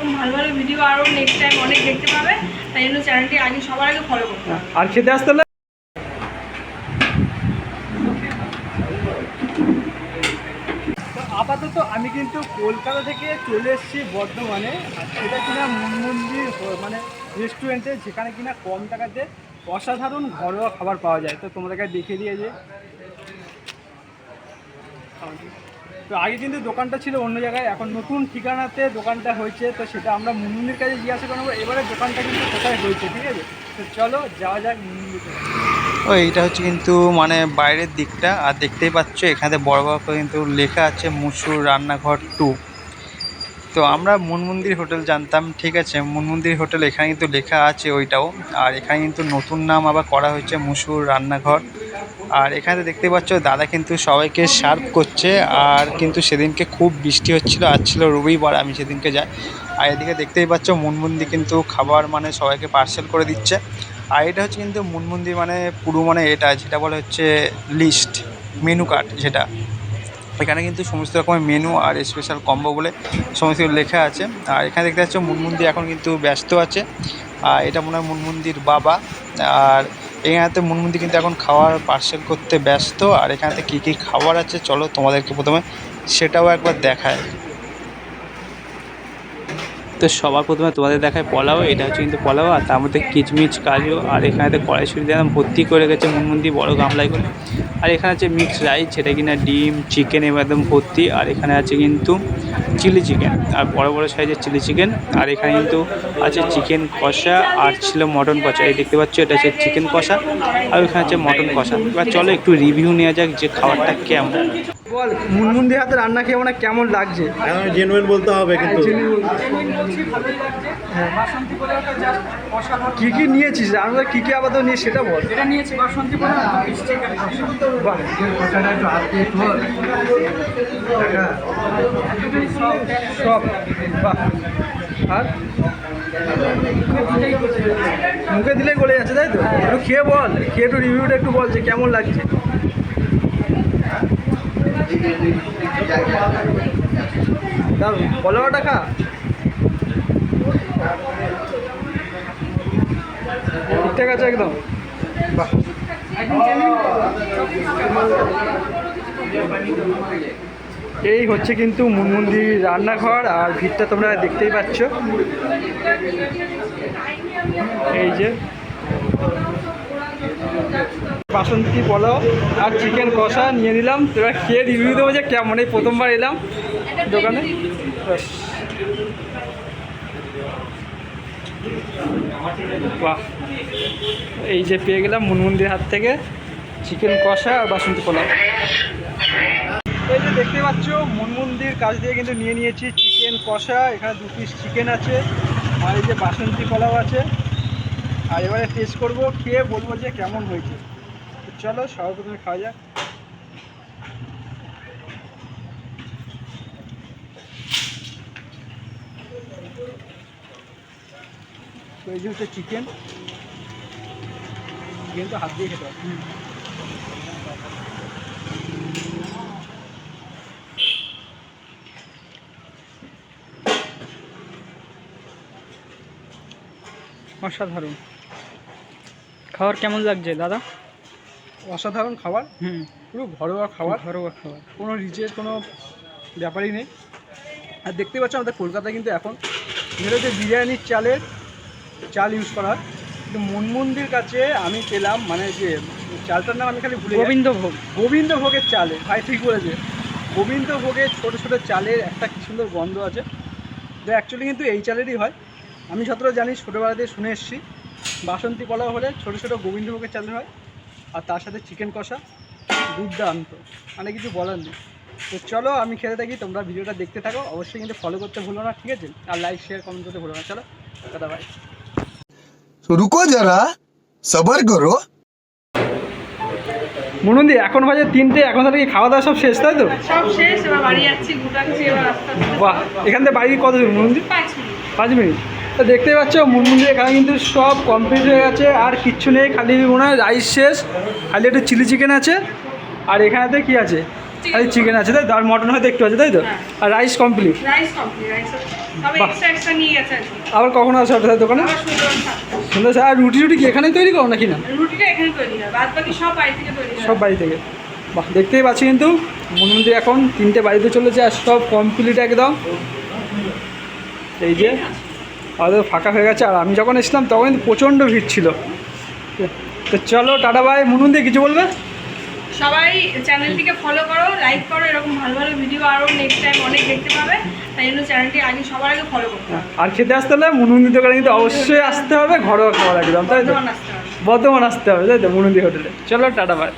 এরকম ভালো ভালো ভিডিও আরও নেক্সট টাইম অনেক দেখতে পাবে। তাই জন্য চ্যানেলটি আগে সবার আগে ফলো করতে হবে। আর খেতে আসতে আপাতত আমি কিন্তু কলকাতা থেকে চলে এসেছি বর্ধমানে। সেটা কিনা মন্দির মানে রেস্টুরেন্টে যেখানে কিনা কম টাকাতে অসাধারণ ঘরোয়া খাবার পাওয়া যায়। তো তোমাদেরকে দেখিয়ে দিয়ে যে তো আগে কিন্তু দোকানটা ছিল অন্য জায়গায়, এখন নতুন ঠিকানাতে দোকানটা হয়েছে, তো সেটা আমরা মুন্নুর কাছে জিজ্ঞাসা করব এবারে দোকানটা কিন্তু কোথায় হয়েছে, ঠিক আছে? তো চলো, যাওয়া যাক মুন্নুর কাছে। ও, এইটা হচ্ছে কিন্তু মানে বাইরের দিকটা, আর দেখতেই পাচ্ছ, এখানে বড় বড় কিন্তু লেখা আছে মুসুর রান্নাঘর টু। তো আমরা মনমন্দির হোটেল জানতাম, ঠিক আছে? মনমন্দির হোটেল এখানে কিন্তু লেখা আছে ওইটাও, আর এখানে কিন্তু নতুন নাম আবার করা হয়েছে মুসুর রান্নাঘর। আর এখানে দেখতে পাচ্ছ দাদা কিন্তু সবাইকে সার্ভ করছে, আর কিন্তু সেদিনকে খুব বৃষ্টি হচ্ছিল, আজ ছিল রবিবার, আমি সেদিনকে যাই। আর এদিকে দেখতেই পাচ্ছ মুনমুন্দি কিন্তু খাবার মানে সবাইকে পার্সেল করে দিচ্ছে। আর এটা হচ্ছে কিন্তু মনমন্দির মানে পুরো মানে এটা, যেটা বলে হচ্ছে লিস্ট মেনু কার্ড যেটা। এখানে কিন্তু সমস্ত রকমের মেনু আর স্পেশাল কম্বো বলে সমস্ত লেখা আছে। আর এখানে দেখতে পাচ্ছ মুনমুন্দি এখন কিন্তু ব্যস্ত আছে। আর এটা মনে হয় মুনমুন্দির বাবা। আর এখানেতে মুনমুন্দি কিন্তু এখন খাওয়ার পার্সেল করতে ব্যস্ত, আর এখানেতে কী কী খাবার আছে, চলো তোমাদেরকে প্রথমে সেটাও একবার দেখায়। তো সবার প্রথমে তোমাদের দেখায় পোলাও, এটা হচ্ছে কিন্তু পোলাও আর তার মধ্যে কিচমিচ, কাজু আর এখানেতে কড়াইশুটি দিয়ে ভর্তি করে রেখেছে মুনমুন্দি বড় গামলায় করে। আর এখানে আছে মিক্স রাইস যেটা কিনা ডিম চিকেন একদম ভর্তি। আর এখানে আছে কিন্তু চিলি চিকেন আর বড় বড় সাইজের চিলি চিকেন আর এখানে কিন্তু আছে চিকেন কষা আর ছিল মটন কষা। এই দেখতে পাচ্ছ, এটা হচ্ছে চিকেন কষা। আর ওখানে আছে মটন কষা। এবার চলো একটু রিভিউ নেওয়া যাক যে খাবারটা কেমন। বল মুনমুন্দির হাতে রান্না খেয়ে মানে কেমন লাগছে? এখন জেনুইন বলতে হবে কিন্তু। কি কি নিয়েছিস? আমরা কি কি আপাতত নিয়ে সেটা বল। এটা নিয়েছি বাসন্তী সব। বাহ। আর? মুখে দিলে গলে যাচ্ছে। তাই তো? একটু খেয়ে বল খেয়ে একটু রিভিউটা একটু বল যে কেমন লাগছে। পলাওয়াটা খা ঠিকঠাক আছে একদম। বাহ এই হচ্ছে কিন্তু মুনমন্দির রান্নাঘর, আর ভিড়টা তোমরা দেখতেই পাচ্ছ। এই যে বাসন্তী পোলাও আর চিকেন কষা নিয়ে নিলাম। তো এবার খেয়ে রিভিউ দেবো যে কেমন, এই প্রথমবার এলাম দোকানে। বাহ, এই যে পেয়ে গেলাম মুনমুন্দির হাত থেকে চিকেন কষা আর বাসন্তী পোলাও। এই যে দেখতে পাচ্ছ, মনমন্দির কাছ দিয়ে কিন্তু নিয়ে নিয়েছি চিকেন কষা, এখানে দু পিস চিকেন আছে, আর এই যে বাসন্তী পোলাও আছে। আর এবারে টেস্ট করব, খেয়ে বলব যে কেমন হয়েছে। চলো সর্বপ্রথমে খাওয়া যাক? তো যে হচ্ছে চিকেন চিকেন তো হাত দিয়ে খেতে হবে। অসাধারণ। খাবার কেমন লাগছে, দাদা? অসাধারণ খাবার হুম। পুরো ঘরোয়া খাবার। ঘরোয়া খাবার। কোনো রিচের কোনো ব্যাপারই নেই। আর দেখতে পাচ্ছ আমাদের কলকাতায় কিন্তু এখন যেটা হচ্ছে বিরিয়ানির চালের চাল ইউজ করা হয়। কিন্তু মনমন্দির কাছে আমি পেলাম মানে যে চালটার নাম আমি খালি ভুলে। গোবিন্দভোগ। গোবিন্দ ভোগের চালে ভাই ঠিক বলেছে। গোবিন্দ ভোগের ছোটো ছোটো চালের একটা কি সুন্দর গন্ধ আছে। যে অ্যাকচুয়ালি কিন্তু এই চালেরই হয়। আমি যতটা জানি ছোটোবেলাতে শুনে এসেছি। বাসন্তী পোলাও হলে ছোটো ছোটো গোবিন্দ ভোগের চালের হয়। আর তার সাথে চিকেন কষা দুর্দান্ত। মানে কিছু বলার নেই। তো চলো আমি খেতে থাকি তোমরা ভিডিওটা দেখতে থাকো। অবশ্যই কিন্তু ফলো করতে ভুলো না ঠিক আছে? আর লাইক শেয়ার কমেন্ট করতে ভুলো না। চলো দাদা ভাই রুকো যারা সবার করো। মুনুন্দি এখন বাজে তিনটে এখন তাহলে কি খাওয়া দাওয়া সব শেষ তাই তো? সব শেষ এবার বাড়ি যাচ্ছি গুটাচ্ছি এবার আস্তে আস্তে বাহ এখান থেকে বাড়ি কত দূর মুনুন্দি? পাঁচ মিনিট। পাঁচ মিনিট। তো দেখতে পাচ্ছ মুনমুন্দির এখানে কিন্তু সব কমপ্লিট হয়ে গেছে আর কিচ্ছু নেই খালি মনে হয় রাইস শেষ খালি একটু চিলি চিকেন আছে আর এখানেতে কি আছে? খালি চিকেন আছে তাই তো? আর মটন হয়তো একটু আছে তাই তো? হ্যাঁ। আর রাইস কমপ্লিট আবার কখন আসো আপনাদের দোকানে? সুন্দর আর রুটি রুটি কি এখানেই তৈরি করো নাকি না? সব বাড়ি থেকে বাহ দেখতেই পাচ্ছি কিন্তু মন্দির এখন তিনটে বাড়িতে চলেছে আর সব কমপ্লিট একদম। এই যে আমাদের ফাঁকা হয়ে গেছে। আর আমি যখন এসলাম তখন কিন্তু প্রচণ্ড ভিড় ছিল। তো চলো টাটা ভাই মুনুন দিয়ে কিছু বলবে? সবাই চ্যানেলটিকে ফলো করো লাইক করো। এরকম ভালো ভালো ভিডিও আরও নেক্সট টাইম অনেক দেখতে পাবে। তাই জন্য চ্যানেলটি আগে সবার আগে ফলো করতে আর খেতে আসতে হলে মুনুন্দি দোকানে কিন্তু অবশ্যই আসতে হবে ঘরোয়া খাবার একদম তাই তো? বর্ধমান আসতে হবে। বর্ধমান আসতে হবে তাই তো মুনুন্দি হোটেলে? চলো টাটা ভাই